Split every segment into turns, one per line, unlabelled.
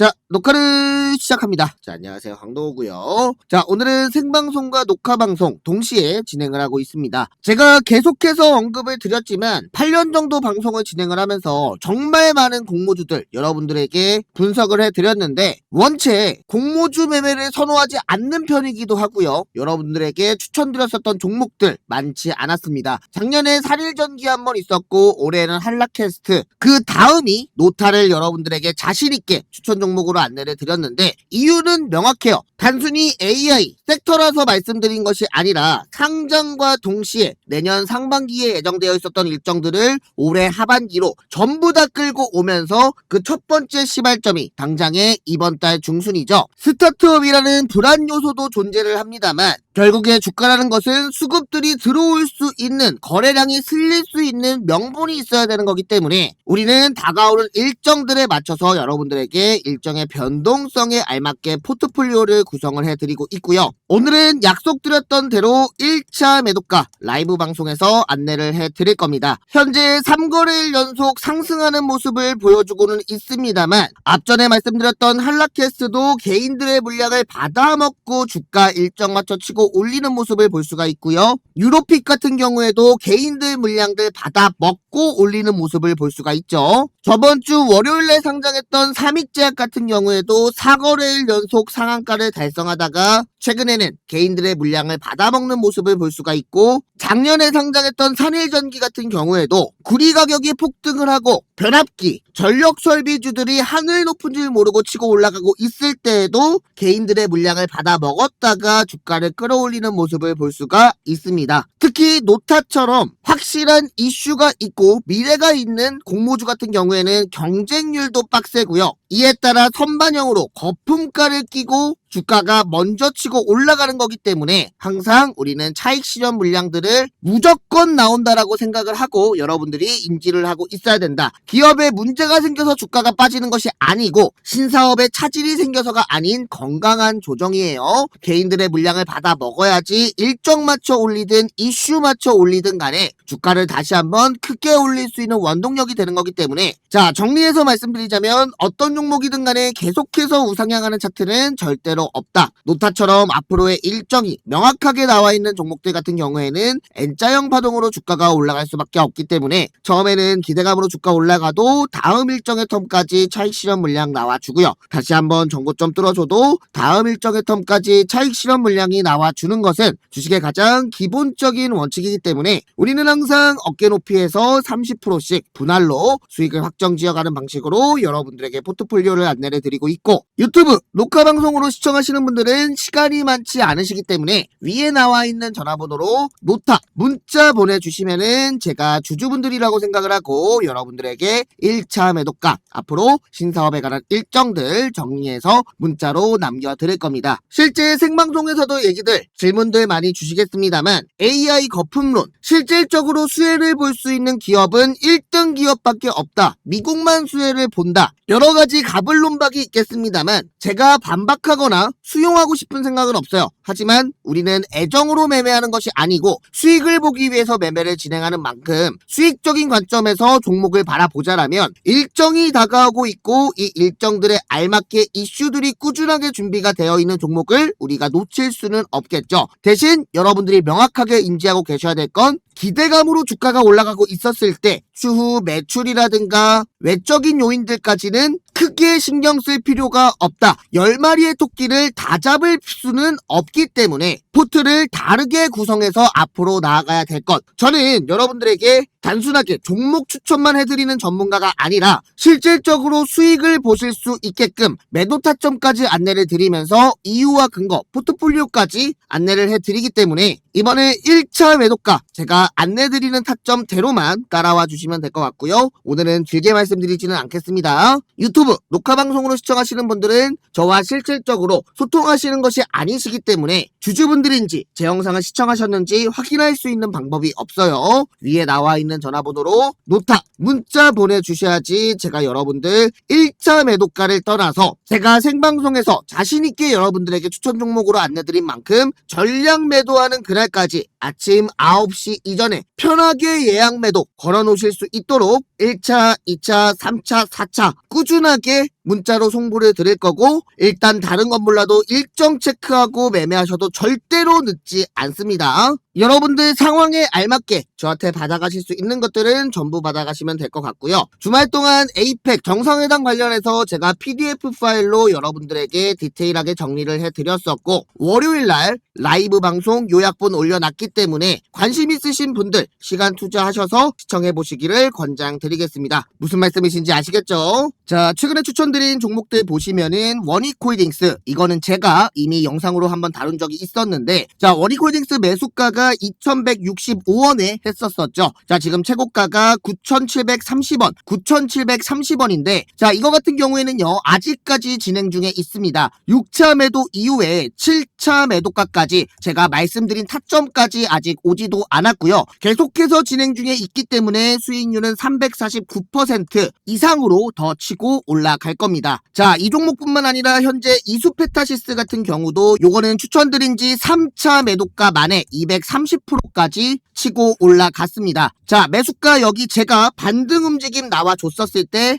자, 녹화를 시작합니다. 자, 안녕하세요. 황도우고요. 자, 오늘은 생방송과 녹화 방송 동시에 진행을 하고 있습니다. 제가 계속해서 언급을 드렸지만 8년 정도 방송을 진행을 하면서 정말 많은 공모주들 여러분들에게 분석을 해 드렸는데 원체 공모주 매매를 선호하지 않는 편이기도 하고요. 여러분들에게 추천드렸었던 종목들 많지 않았습니다. 작년에 살일전기 한 번 있었고 올해는 한라캐스트 그 다음이 노타를 여러분들에게 자신 있게 추천 종 목으로 안내를 드렸는데 이유는 명확해요. 단순히 AI 섹터라서 말씀드린 것이 아니라 상장과 동시에 내년 상반기에 예정되어 있었던 일정들을 올해 하반기로 전부 다 끌고 오면서 그 첫 번째 시발점이 당장의 이번 달 중순이죠. 스타트업이라는 불안 요소도 존재를 합니다만 결국에 주가라는 것은 수급들이 들어올 수 있는 거래량이 슬릴 수 있는 명분이 있어야 되는 거기 때문에 우리는 다가오는 일정들에 맞춰서 여러분들에게 일 정의 변동성에 알맞게 포트폴리오를 구성을 해드리고 있고요. 오늘은 약속드렸던 대로 1차 매도가 라이브 방송에서 안내를 해드릴 겁니다. 현재 3거래일 연속 상승하는 모습을 보여주고는 있습니다만 앞전에 말씀드렸던 한라캐스트도 개인들의 물량을 받아먹고 주가 일정 맞춰 치고 올리는 모습을 볼 수가 있고요. 유로픽 같은 경우에도 개인들 물량들 받아 먹고 올리는 모습을 볼 수가 있죠. 저번 주 월요일에 상장했던 삼익제약 같은 경우에도 4거래일 연속 상한가를 달성하다가 최근에는 개인들의 물량을 받아먹는 모습을 볼 수가 있고 작년에 상장했던 산일전기 같은 경우에도 구리 가격이 폭등을 하고 변압기, 전력 설비주들이 하늘 높은 줄 모르고 치고 올라가고 있을 때에도 개인들의 물량을 받아 먹었다가 주가를 끌어올리는 모습을 볼 수가 있습니다. 특히 노타처럼 확실한 이슈가 있고 미래가 있는 공모주 같은 경우에는 경쟁률도 빡세고요. 이에 따라 선반영으로 거품가를 끼고 주가가 먼저 치고 올라가는 거기 때문에 항상 우리는 차익 실현 물량들을 무조건 나온다라고 생각을 하고 여러분들이 인지를 하고 있어야 된다. 기업에 문제가 생겨서 주가가 빠지는 것이 아니고 신사업에 차질이 생겨서가 아닌 건강한 조정이에요. 개인들의 물량을 받아 먹어야지 일정 맞춰 올리든 이슈 맞춰 올리든 간에 주가를 다시 한번 크게 올릴 수 있는 원동력이 되는 거기 때문에 자 정리해서 말씀드리자면 어떤 종목이든 간에 계속해서 우상향하는 차트는 절대로 없다. 노타처럼 앞으로의 일정이 명확하게 나와 있는 종목들 같은 경우에는 N자형 파동으로 주가가 올라갈 수밖에 없기 때문에 처음에는 기대감으로 주가 올라가도 다음 일정의 텀까지 차익 실현 물량 나와주고요. 다시 한번 정고점 뚫어줘도 다음 일정의 텀까지 차익 실현 물량이 나와주는 것은 주식의 가장 기본적인 원칙이기 때문에 우리는 항상 어깨 높이에서 30%씩 분할로 수익을 확정 지어가는 방식으로 여러분들에게 포트 폴리오를 안내를 드리고 있고 유튜브 녹화 방송으로 시청하시는 분들은 시간이 많지 않으시기 때문에 위에 나와 있는 전화번호로 노타 문자 보내주시면은 제가 주주분들이라고 생각을 하고 여러분들에게 1차 매도가 앞으로 신사업에 관한 일정들 정리해서 문자로 남겨드릴 겁니다. 실제 생방송에서도 얘기들 질문들 많이 주시겠습니다만 AI 거품론 실질적으로 수혜를 볼 수 있는 기업은 1등 기업밖에 없다. 미국만 수혜를 본다. 여러 가지 가불론박이 있겠습니다만 제가 반박하거나 수용하고 싶은 생각은 없어요. 하지만 우리는 애정으로 매매하는 것이 아니고 수익을 보기 위해서 매매를 진행하는 만큼 수익적인 관점에서 종목을 바라보자라면 일정이 다가오고 있고 이 일정들에 알맞게 이슈들이 꾸준하게 준비가 되어 있는 종목을 우리가 놓칠 수는 없겠죠. 대신 여러분들이 명확하게 인지하고 계셔야 될 건 기대감으로 주가가 올라가고 있었을 때 추후 매출이라든가 외적인 요인들까지는 크게 신경 쓸 필요가 없다. 10마리의 토끼를 다 잡을 수는 없기 때문에 포트를 다르게 구성해서 앞으로 나아가야 될 것. 저는 여러분들에게 단순하게 종목 추천만 해드리는 전문가가 아니라 실질적으로 수익을 보실 수 있게끔 매도 타점까지 안내를 드리면서 이유와 근거, 포트폴리오까지 안내를 해드리기 때문에 이번에 1차 매도가 제가 안내드리는 타점대로만 따라와 주시면 될 것 같고요. 오늘은 길게 말씀드리지는 않겠습니다. 유튜브 녹화 방송으로 시청하시는 분들은 저와 실질적으로 소통하시는 것이 아니시기 때문에 주주분들인지 제 영상을 시청하셨는지 확인할 수 있는 방법이 없어요. 위에 나와 있는 전화번호로 노타 문자 보내주셔야지 제가 여러분들 1차 매도가를 떠나서 제가 생방송에서 자신있게 여러분들에게 추천 종목으로 안내드린 만큼 전량 매도하는 그 날까지 아침 9시 이전에 편하게 예약 매도 걸어 놓으실 수 있도록 1차, 2차, 3차, 4차 꾸준하게 문자로 송부를 드릴 거고 일단 다른 건 몰라도 일정 체크하고 매매하셔도 절대로 늦지 않습니다. 여러분들 상황에 알맞게 저한테 받아가실 수 있는 것들은 전부 받아가시면 될 것 같고요. 주말 동안 에이펙 정상회담 관련해서 제가 PDF 파일로 여러분들에게 디테일하게 정리를 해드렸었고 월요일 날 라이브 방송 요약본 올려놨기 때문에 관심 있으신 분들 시간 투자하셔서 시청해 보시기를 권장 드리겠습니다. 무슨 말씀이신지 아시겠죠? 자, 최근에 추천드린 종목들 보시면은 원익홀딩스 이거는 제가 이미 영상으로 한번 다룬 적이 있었는데 자, 원익홀딩스 매수가가 2,165원에 했었었죠. 자, 지금 최고가가 9,730원, 9,730원인데 자, 이거 같은 경우에는요. 아직까지 진행 중에 있습니다. 6차 매도 이후에 7차 매도가까지 제가 말씀드린 타점까지 아직 오지도 않았고요. 계속해서 진행 중에 있기 때문에 수익률은 349% 이상으로 더 치고 올라갈 겁니다. 자, 이 종목뿐만 아니라 현재 이수페타시스 같은 경우도 요거는 추천드린 지 3차 매도가 만에 230%까지 치고 올라갔습니다. 자, 매수가 여기 제가 반등 움직임 나와줬었을 때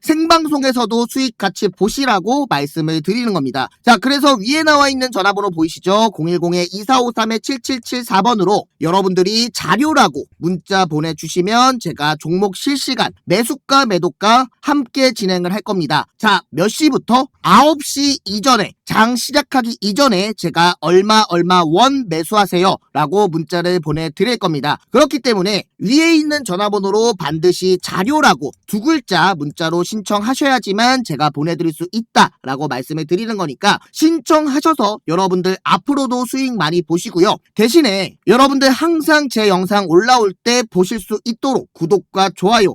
생방송에서도 수익 같이 보시라고 말씀을 드리는 겁니다. 자, 그래서 위에 나와 있는 전화번호 보이시죠? 010-2453-7774번으로 여러분들이 자료라고 문자 보내주시면 제가 종목 실시간 매수가 매도가 함께 진행을 할 겁니다. 자, 몇 시부터? 9시 이전에 장 시작하기 이전에 제가 얼마 얼마 원 매수하세요 라고 문자를 보내드릴 겁니다. 그렇기 때문에 위에 있는 전화번호로 반드시 자료라고 두 글자 문자로 신청하셔야지만 제가 보내드릴 수 있다라고 말씀을 드리는 거니까 신청하셔서 여러분들 앞으로도 수익 많이 보시고요. 대신에 여러분들 항상 제 영상 올라올 때 보실 수 있도록 구독과 좋아요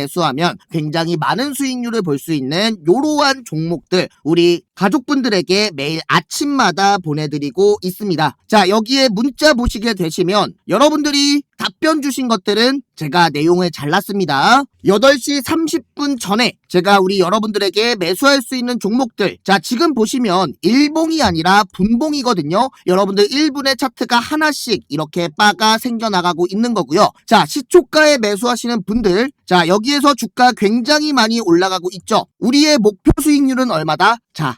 수하면 굉장히 많은 수익률을 볼 수 있는 이러한 종목들 우리 가족분들에게 매일 아침마다 보내드리고 있습니다. 자, 여기에 문자 보시게 되시면 여러분들이 답변 주신 것들은 제가 내용을 잘랐습니다. 8시 30분 전에 제가 우리 여러분들에게 매수할 수 있는 종목들. 자, 지금 보시면 일봉이 아니라 분봉이거든요. 여러분들 1분의 차트가 하나씩 이렇게 바가 생겨나가고 있는 거고요. 자, 시초가에 매수하시는 분들. 자, 여기에서 주가 굉장히 많이 올라가고 있죠. 우리의 목표 수익률은 얼마다? 자,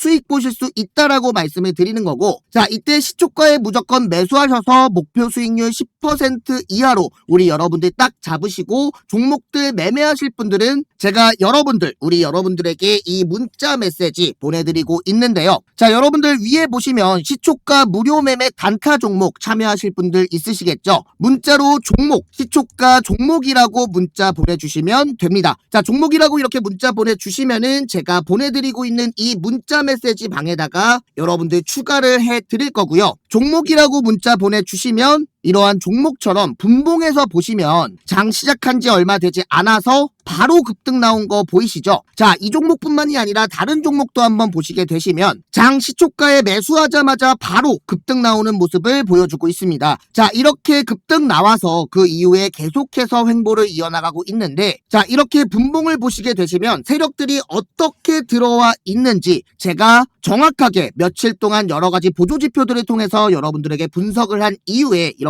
수익 보실 수 있다라고 말씀을 드리는 거고 자 이때 시초가에 무조건 매수하셔서 목표 수익률 10% 이하로 우리 여러분들 딱 잡으시고 종목들 매매하실 분들은 제가 여러분들 우리 여러분들에게 이 문자 메시지 보내드리고 있는데요. 자 여러분들 위에 보시면 시초가 무료 매매 단타 종목 참여하실 분들 있으시겠죠? 문자로 종목 시초가 종목이라고 문자 보내주시면 됩니다. 자 종목이라고 이렇게 문자 보내주시면은 제가 보내드리고 있는 이 문자 메시지 방에다가 여러분들 추가를 해 드릴 거고요. 종목이라고 문자 보내주시면 이러한 종목처럼 분봉에서 보시면 장 시작한 지 얼마 되지 않아서 바로 급등 나온 거 보이시죠? 자, 이 종목뿐만이 아니라 다른 종목도 한번 보시게 되시면 장 시초가에 매수하자마자 바로 급등 나오는 모습을 보여주고 있습니다. 자, 이렇게 급등 나와서 그 이후에 계속해서 횡보를 이어나가고 있는데 자, 이렇게 분봉을 보시게 되시면 세력들이 어떻게 들어와 있는지 제가 정확하게 며칠 동안 여러 가지 보조 지표들을 통해서 여러분들에게 분석을 한 이후에 이렇게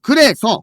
그래서